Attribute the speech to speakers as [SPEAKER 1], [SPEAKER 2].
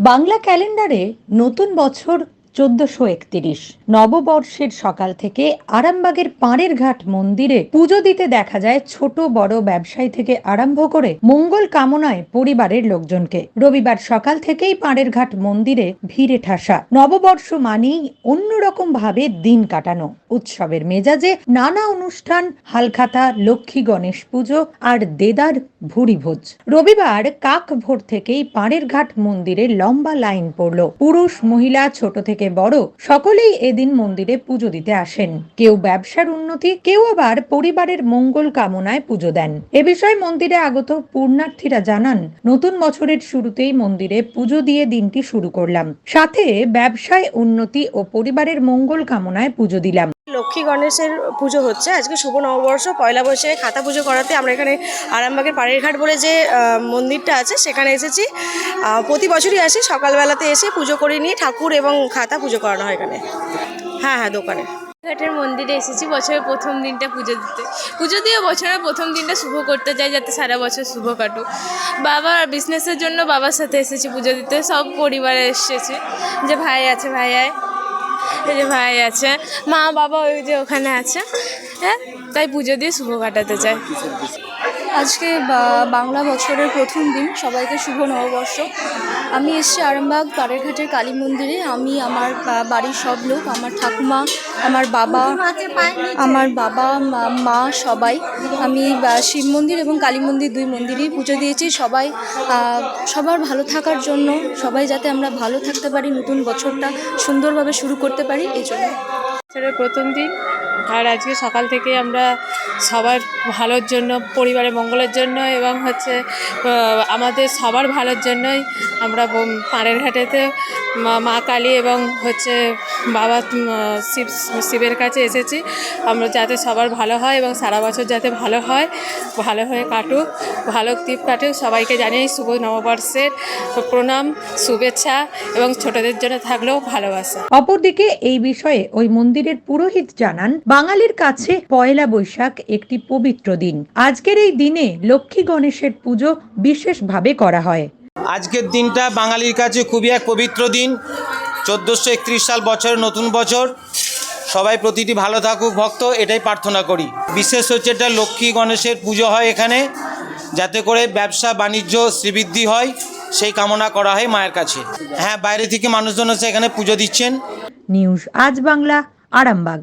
[SPEAKER 1] বাংলা ক্যালেন্ডারে নতুন বছর চোদ্দশো একত্রিশ। নববর্ষের সকাল থেকে আরামবাগের পাড়ের ঘাট মন্দিরে পুজো দিতে দেখা যায় ছোট বড় ব্যবসায়ী থেকে আরম্ভ করে মঙ্গল কামনায় পরিবারের লোকজনকে। রবিবার সকাল থেকেই পাড়ের ঘাট মন্দিরে ভিড়ে ঠাসা। নববর্ষ মানেই অন্যরকম ভাবে দিন কাটানো। উৎসবের মেজাজে নানা অনুষ্ঠান, হালখাতা, লক্ষ্মী গণেশ পুজো আর দেদার ভুরি ভোজ রবিবার কাক ভোর থেকেই পাড়ের ঘাট মন্দিরে লম্বা লাইন পড়ল। পুরুষ, মহিলা, ছোট থেকে বড়, সকলেই এদিন মন্দিরে পুজো দিতে আসেন। কেউ ব্যবসার উন্নতি, কেউ আবার পরিবারের মঙ্গল কামনায় পুজো দেন। এ বিষয়ে মন্দিরে আগত পূর্ণার্থীরা জানান, নতুন বছরের শুরুতেই মন্দিরে পুজো দিয়ে দিনটি শুরু করলাম। সাথে ব্যবসায় উন্নতি ও পরিবারের মঙ্গল কামনায় পুজো দিলাম।
[SPEAKER 2] লক্ষ্মী গণেশের পুজো হচ্ছে। আজকে শুভ নববর্ষ, পয়লা বৈশাখে খাতা পুজো করাতে আমরা এখানে আরামবাগের পাড়ের ঘাট বলে যে মন্দিরটা আছে, সেখানে এসেছি। প্রতি বছরই আসি, সকালবেলাতে এসে পুজো করে নিয়ে ঠাকুর এবং খাতা পুজো করানো হয় এখানে। হ্যাঁ হ্যাঁ দোকানে।
[SPEAKER 3] ঘাটের মন্দিরে এসেছি, বছরের প্রথম দিনটা পুজো দিতে। পুজো দিয়ে বছরের প্রথম দিনটা শুভ করতে চাই যাতে সারা বছর শুভ কাটুক। বাবার বিজনেসের জন্য বাবার সাথে এসেছি পুজো দিতে। সব পরিবারে এসেছে যে, ভাই আছে, ভাই আয়। এই যে ভাই আছে, মা বাবা ওই যে ওখানে আছে হ্যাঁ? তাই পুজো দিয়ে শুভ কাটাতে চাই
[SPEAKER 4] আজকে বাংলা বছরের প্রথম দিন, সবাইকে শুভ নববর্ষ। আমি এসেছি আরামবাগ পাড়েরঘাটের কালী মন্দিরে। আমি, আমার বাড়ির সব লোক, আমার ঠাকুমা, আমার বাবা আমার বাবা, মা- সবাই। আমি শিব মন্দির এবং কালী মন্দির দুই মন্দিরেই পুজো দিয়েছি। সবাই সবার ভালো থাকার জন্য, সবাই যাতে আমরা ভালো থাকতে পারি, নতুন বছরটা সুন্দরভাবে শুরু করতে পারি, এই জন্য।
[SPEAKER 5] প্রথম দিন আর আজকে সকাল থেকে আমরা সবার ভালোর জন্য, পরিবারের মঙ্গলের জন্য এবং হচ্ছে আমাদের সবার ভালোর জন্যই আমরা পাড়ের ঘাটেতে মা- মা কালী এবং হচ্ছে বাবা শিব, শিবের কাছে এসেছি। আমরা যাতে সবার ভালো হয় এবং সারা বছর যাতে ভালো হয়, ভালো হয়ে কাটুক, ভালো দ্বীপ কাটুক, সবাইকে জানিয়ে শুভ নববর্ষের প্রণাম, শুভেচ্ছা এবং ছোটদের জন্য থাকলেও ভালোবাসা।
[SPEAKER 1] অপরদিকে এই বিষয়ে ওই মন্দিরের পুরোহিত জানান বাঙালির কাছে পয়লা বৈশাখ একটি পবিত্র দিন। আজকের এই দিনে লক্ষ্মী গণেশের পুজো বিশেষভাবে করা হয়।
[SPEAKER 6] আজকের দিনটা বাঙালির কাছে খুবই এক পবিত্র দিন। চোদ্দোশো একত্রিশ সাল বছর নতুন বছর। সবাই প্রতিটি ভালো থাকুক ভক্ত এটাই প্রার্থনা করি। বিশেষ হচ্ছে এটা লক্ষ্মী গণেশের পুজো হয় এখানে যাতে করে ব্যবসা বাণিজ্য শ্রীবৃদ্ধি হয় সেই কামনা করা হয় মায়ের কাছে। হ্যাঁ বাইরে থেকে মানুষজন এসে এখানে পুজো দিচ্ছেন।
[SPEAKER 1] নিউজ আজ বাংলা আরামবাগ।